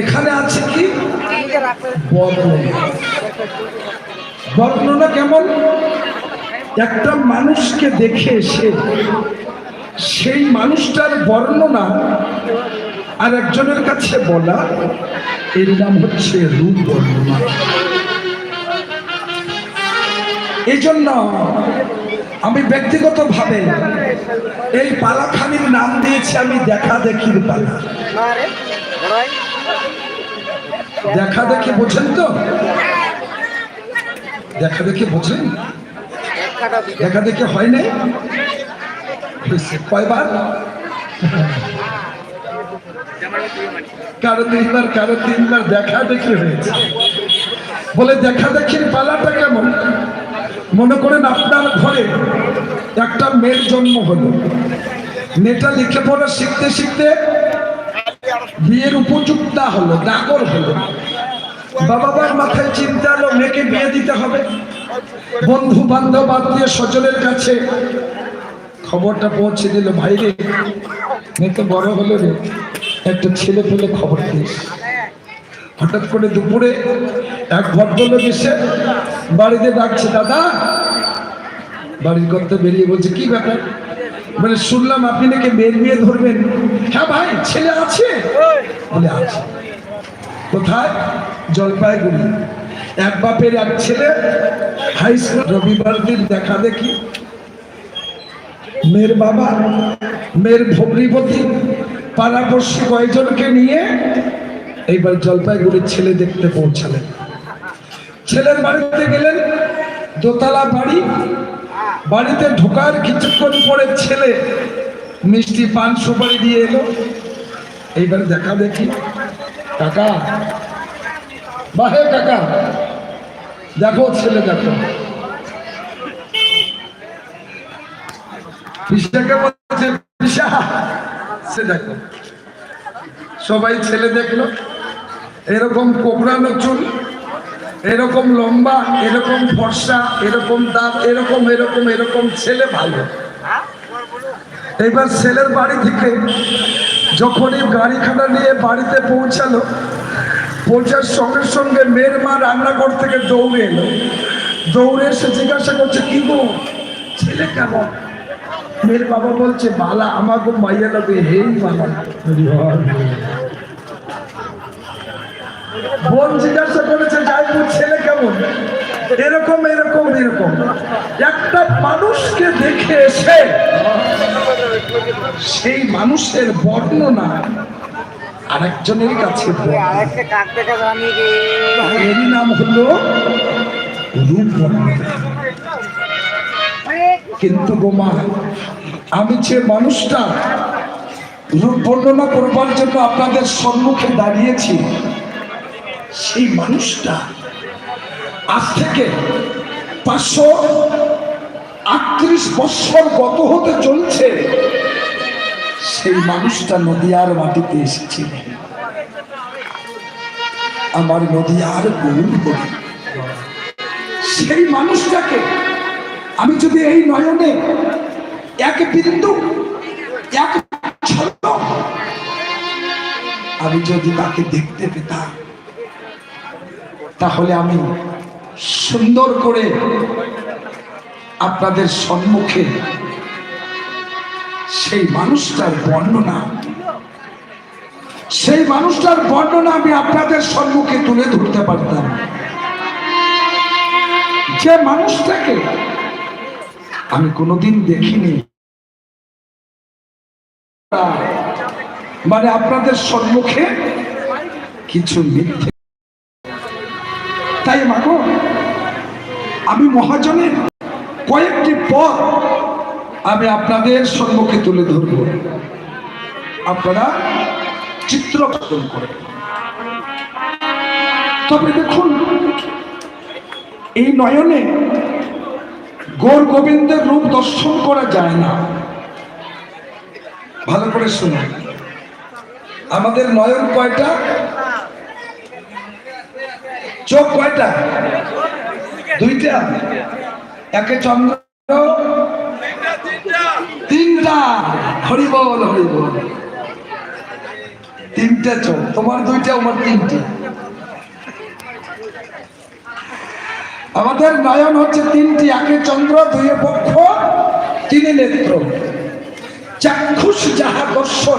এখানে আছে কি? বর্ণনা বর্ণনা কেমন? একটা মানুষকে দেখে এসে সেই মানুষটার বর্ণনা আর একজনের কাছে বলা, এর নাম হচ্ছে রূপ বর্ণনা। এই জন্য আমি ব্যক্তিগতভাবে এই পালাখানির নাম দিয়েছি, আমি দেখা দেখির পালা। দেখা দেখি বোঝেন তো? দেখা দেখি বোঝেন? দেখা দেখি হয় নাই। কয়বার? কারও তিনবার কারও তিনবার দেখা দেখি হয়েছে। বলে দেখা দেখির পালাটা কেমন? মনে করেন আপনার ঘরে একটা মেয়ের জন্ম হলো। মেয়েটা লিখে পড়া শিখতে শিখতে বিয়ের উপযুক্ত হলো, ডাকর হলো। বাবা মার মাথায় চিন্তা হলো, মেয়েকে বিয়ে দিতে হবে। বন্ধু বান্ধব, আত্মীয় স্বজনের কাছে খবরটা পৌঁছে দিল, ভাই রে, মেয়ে তো বড় হলো রে, একটা ছেলে পেলে খবর দিস। হঠাৎ করে দুপুরে এক ভদ্রলোক এসে বাড়িতে ডাকছে, দাদা, বাড়ির কথা বেরিয়ে বলছে, কি ব্যাপার? মানে শুনলাম আপনি নাকি মেয়ের বিয়ে ধরবেন। হ্যাঁ ভাই, ছেলে আছে? বলে, আছে। কোথায়? জলপাইগুড়ি। এক বাপের এক ছেলে হাই স্কুল রবিবার দিন দেখা দেখি। মেয়ের বাবা, মেয়ের ভগ্নিপতি, পাড়াপড়শি কয়েকজনকে নিয়ে এইবার জলপাইগুড়ির ছেলে দেখতে পৌঁছালেন। ছেলের বাড়িতে গেলেন, দোতলা বাড়ি বাড়িতে ঢোকার কিছুক্ষণ পরে ছেলে মিষ্টি পান সুপারি দিয়ে এলো। এইবার দেখা দেখি। কাকা। বাহে কাকা। দেখো ছেলে, দেখো। দেখো। সবাই ছেলে দেখল। এরকম কোবরানো চুল। এরকম লম্বা, এরকম ফর্সা, এরকম দাঁত এরকম এরকম এরকম ছেলে ভালো। এবার ছেলের বাড়ি থেকে যখনই গাড়িখানা নিয়ে বাড়িতে পৌঁছালো, পৌঁছার সঙ্গে সঙ্গে মেয়ের মা রান্নাঘর থেকে দৌড়ে এলো। দৌড়ে এসে জিজ্ঞাসা করছে, কি গো, ছেলে কেমন? মেয়ের বাবা বলছে, বালা আমাকে মাইয়া লাগে হেই বালা। বোন জিজ্ঞাসা করেছে যাইবু ছেলে কেমন? এরকম এরকম এরকম। একটা মানুষকে দেখে এসে সেই মানুষের বর্ণনা আরেকজনের কাছে বলে। আরেকটা কাক দেখা জানি রে এরই নাম হলো রূপ কিন্তু বোমা আমি যে মানুষটা রূপ বর্ণনা করবার জন্য আপনাদের সম্মুখে দাঁড়িয়েছি সেই মানুষটা আজ থেকে পাঁচশো আটত্রিশ বৎসর গত হতে চলছে। সেই মানুষটা নদিয়ার মাটিতে এসেছিলেন আমার নদিয়ার গৌর। বলি সেই মানুষটাকে আমি যদি এই নয়নে এক বিন্দু, এক আমি যদি তাকে দেখতে পেতাম তাহলে আমি সুন্দর করে আপনাদের সম্মুখে সেই মানুষটার বর্ণনা, সেই মানুষটার বর্ণনা আমি আপনাদের সম্মুখে তুলে ধরতে পারতাম। যে মানুষটাকে আমি কোনোদিন দেখিনি। মানে আপনাদের সম্মুখে কিছু মিথ্যে তাই মাগো, আমি মহাজনের কয়েকটি পথ আমি আপনাদের সম্মুখে তুলে ধরব। আপনারা চিত্র গঠন করে তবে দেখুন, এই নয়নে গৌর গোবিন্দের রূপ দর্শন করা যায় না। ভালো করে শুনুন। আমাদের নয়ন কয়টা? চোখ কয়টা? দুইটা। একে চন্দ্র, তিনটা। হরিবল হরিবল। তিনটে চোখ। তোমার দুইটা, আমার তিনটে। আমাদের নয়ন হচ্ছে তিনটি, একে চন্দ্র দুই পক্ষ তিনি নেত্র। চাক্ষুষ যাহা দর্শন।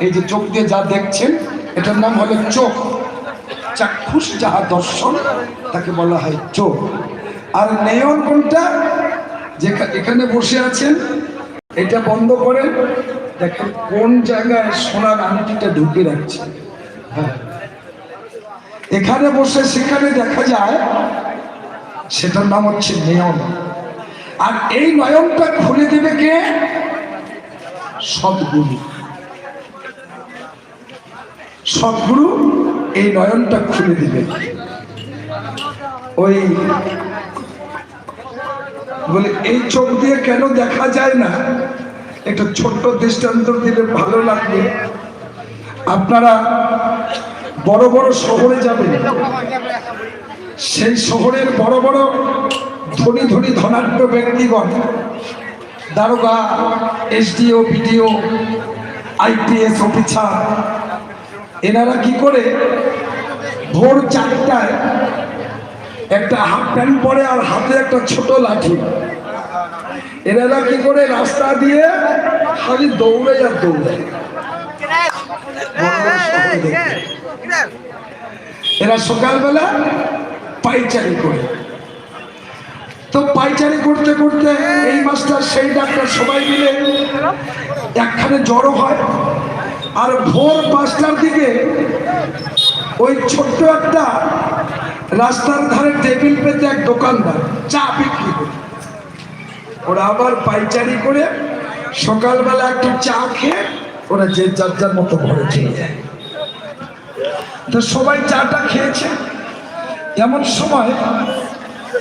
এই যে চোখ দিয়ে যা দেখছেন, এটার নাম হলো চোখ। চাক্ষুষ যাহা দর্শন, তাকে বলা হয় চোখ আর নেয়ন কোনটা? যেখা- এখানে বসে আছেন, এটা বন্ধ করেন। দেখেন কোন জায়গায় সোনার আংটিটা ঢুকে রাখছে। হ্যাঁ। এখানে বসে সেখানে দেখা যায়, সেটার নাম হচ্ছে নয়ন আর এই নয়নটা খুলে দেবে কে? সদ্গুরু। সদ্গুরু এই নয়নটা খুলে দিবে। ওই বলে, এই চোখ দিয়ে কেন দেখা যায় না? একটা ছোট্ট দৃষ্টান্ত দিলে ভালো লাগবে। আপনারা বড় বড় শহরে যাবেন। সেই শহরের বড় বড় ধনী ধনী ধনাঢ্য ব্যক্তিগণ, দারোগা, এসডিও, বিডিও, আইপিএস অফিসার এনারা কি করে? ভোর চারটায় একটা হাফ প্যান্ট পরে আর হাতে একটা ছোট লাঠি। এনারা কি করে রাস্তা দিয়ে খালি দৌড়ে আর দৌড়ে। এরা সকালবেলা পাইচারি করে। তো পাইচারি করতে করতে এই মাস্টার সেই ডাক্তার সবাই মিলে একখানে জড়ো হয়। আর ভোর পাঁচটার দিকে ওই ছোট্ট একটা রাস্তার ধারে টেবিল পেতে এক দোকানদার, চা বিক্রি করে। ওরা আবার পাইচারি করে সকালবেলা একটু চা খেয়ে ওরা যে যার যার মতো ঘরে চলে যায়। তো সবাই চাটা খেয়েছে। এমন সময়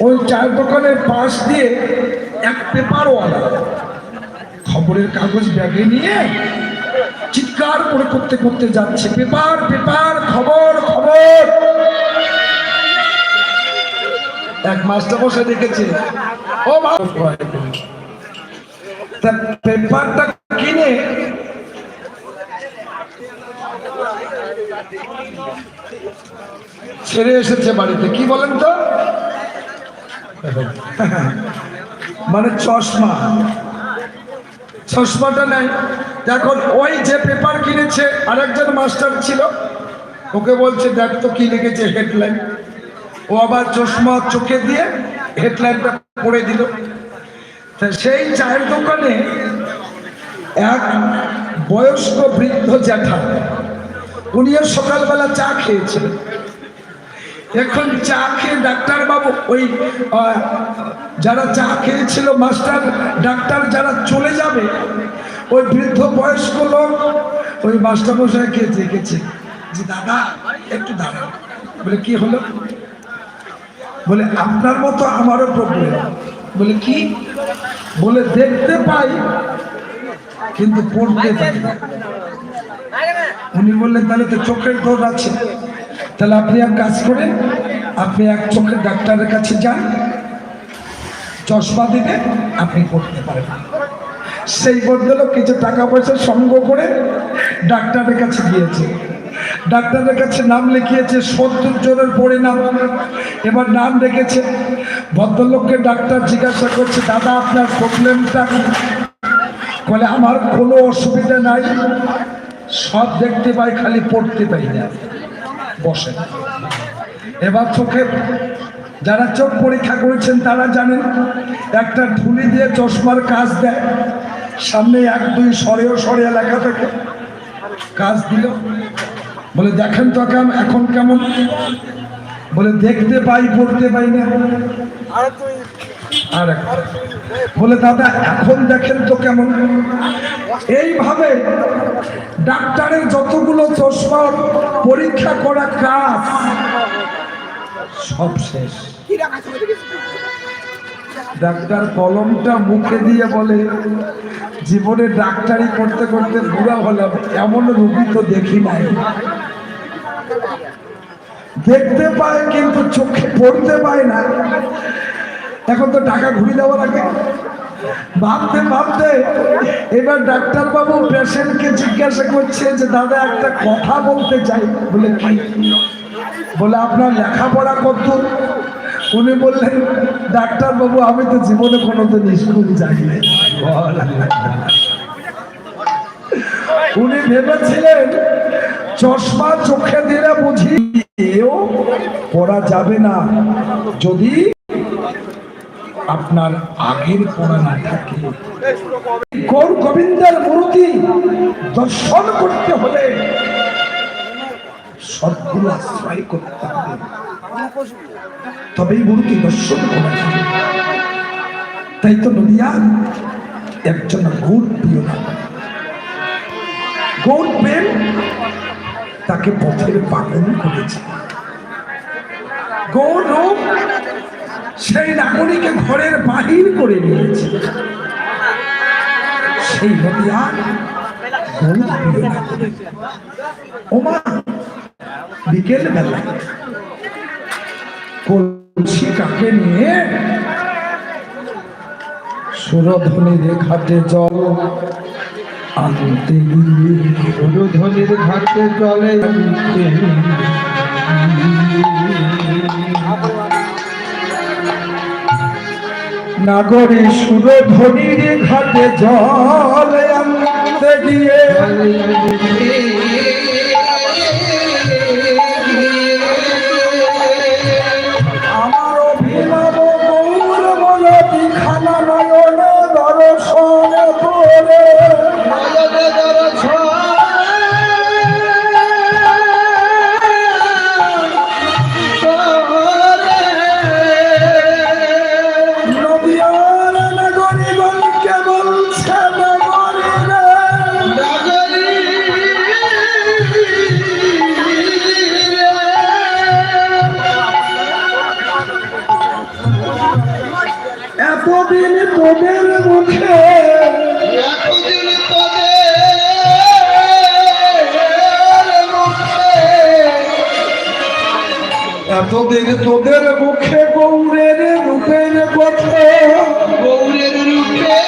ওই চায়ের দোকানের পাশ দিয়ে এক পেপারওয়ালা খবরের কাগজ ব্যাগে নিয়ে চিৎকার করে করতে করতে যাচ্ছে। পেপার পেপার, খবর খবর। এক মাস্টার বসে দেখেছে। ও পেপারটা কিনে ছেড়ে এসেছে বাড়িতে। কি বলেন তো? মানে চশমা। চশমাটা নেই এখন ওই যে পেপার কিনেছে, আরেকজন মাস্টার ছিল। ওকে বলছে, দেখ তো কি লিখেছে হেডলাইন। ও আবার চশমা চোখে দিয়ে হেডলাইনটা পড়ে দিল। সেই চায়ের দোকানে এক বয়স্ক বৃদ্ধ জ্যাঠা, উনিও সকালবেলা চা খেয়েছিলেন। এখন চা খেয়ে ডাক্তার বাবু, ওই যারা চা খেয়েছিল, মাস্টার, ডাক্তার যারা চলে যাবে, ওই বৃদ্ধ বয়স্ক লোক, ওই মাস্টার মশাইকে দেখেছে যে, দাদা, একটু দাঁড়ান বলে, কি হলো? বলে, আপনার মতো আমারও প্রবলেম বলে, কি? বলে, দেখতে পাই, কিন্তু পড়তে পাই উনি বললেন, তাহলে তো চোখের দোষ আছে। তাহলে আপনি এক কাজ করেন, আপনি এক চোখের ডাক্তারের কাছে যান, চশমা দিবে আপনি পড়তে পারেন। সেই বদলে কিছু টাকা পয়সা সংগ্রহ করে ডাক্তারের কাছে গিয়েছে। ডাক্তারের কাছে নাম লিখিয়েছে, সত্তর জনের পরিণাম। এবার নাম রেখেছে, ভদ্রলোককে ডাক্তার জিজ্ঞাসা করছে, দাদা, আপনার প্রবলেমটা কি?" বলে, আমার কোনো অসুবিধা নাই, সব দেখতে পাই, খালি পড়তে পাই না। বসে। এবার চোখে যারা চোখ পরীক্ষা করেছেন তারা জানেন, একটা ঢুলি দিয়ে চশমার কাজ দেয়। সামনে এক, দুই সরেও সরে লেখা থাকে কাজ দিল। বলে, দেখেন তো এখন কেমন? বলে দেখতে পাই পড়তে পাই না। আর বলে দাদা এখন দেখেন তো কেমন। এইভাবে ডাক্তারের যতগুলো চশমার পরীক্ষা করা কাজ সব শেষ। ডাক্তার কলমটা মুখে দিয়ে বলে জীবনে ডাক্তারি করতে করতে বুড়া হলাম এমন রোগী তো দেখি নাই। দেখতে পায় কিন্তু চোখে পড়তে পায় না। এখন তো টাকা ঘুরে দেওয়া লাগে ভাবতে ভাবতে এবার ডাক্তার বাবু পেশেন্টকে জিজ্ঞাসা করছে যে, দাদা, একটা কথা বলতে চাই। বলে, কি? বলে, আপনার লেখাপড়া কত? উনি বললেন ডাক্তার বাবু আমি তো জীবনে কোনোদিন স্কুল বল। উনি ভেবেছিলেন, চশমা চোখে দিলে বুঝি এও পড়া যাবে না। যদি আপনার আগের পড়া না থাকে গৌর গোবিন্দের মূর্তি দর্শন করতে হলে আশ্রয় করতে হবে। তবেই মূর্তি দর্শন করা তাই তো নদিয়া একজন গৌর প্রিয় নাম। গৌর প্রেম তাকে পথের পাগল করেছে। গৌর রূপ সেই নাগরিকে ঘরের বাহির করে নিয়েছে। সেই কাকে নিয়ে সুরধ্বনির ঘাটে জল আনতে গিয়ে ধনির ঘাটে চলে। নাগরী সুরধ্বনির ঘাটে জল আনতে গিয়ে এতদিন তোদের মুখে এতদিন এতদিন তোদের মুখে গৌরের রূপের কথা গৌরের রূপে